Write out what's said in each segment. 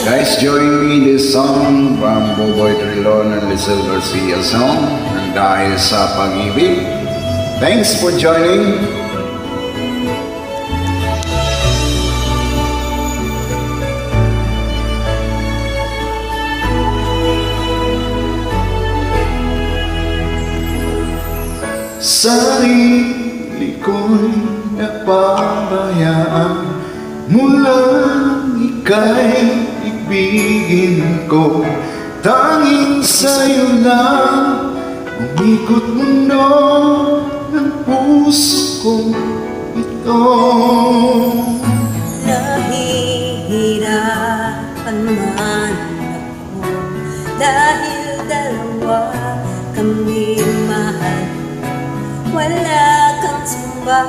Guys, join me in this song from Boboy Trilon and Lizelle Garcia song ng Dahil sa Pag-ibig. Thanks for joining. Sarili ko'y napabayaan Mula ika'y ibigin ko. Tanging sa'yo lang Umikot mundo ng puso ko ito. Nahihirapan man ako Dahil dalawa kami mahal. Wala kang sumba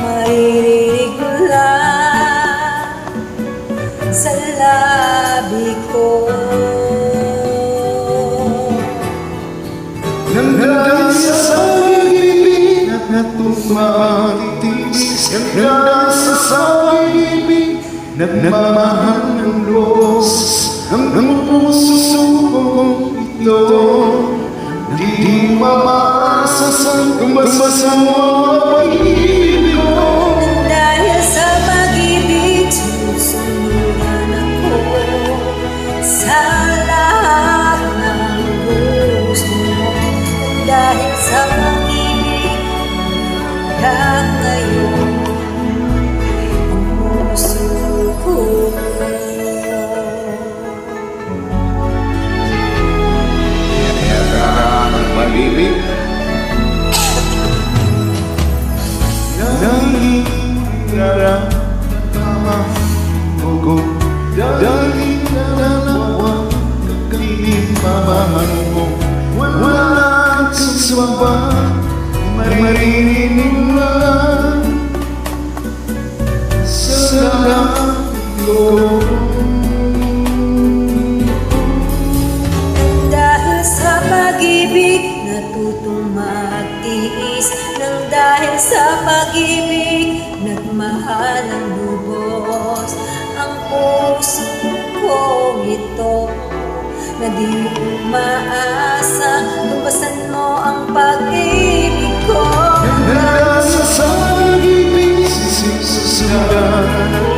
Maririnig Sa labi ko. Nang dahil sa pag-ibig na tumatitis Nang dahil sa pag-ibig Nagmamahal ng Diyos. Ang puso kong ito Di mamaasa sa kumasa mo Hanggang ngayon puso ko Nagmahal ang lubos. Ang puso ko ito Na di umaasa. Lubasan mo ang pag-ibig ko. Nasa sa pag-ibig Susundan ako Sa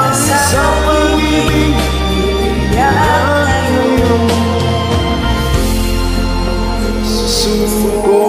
Jesus.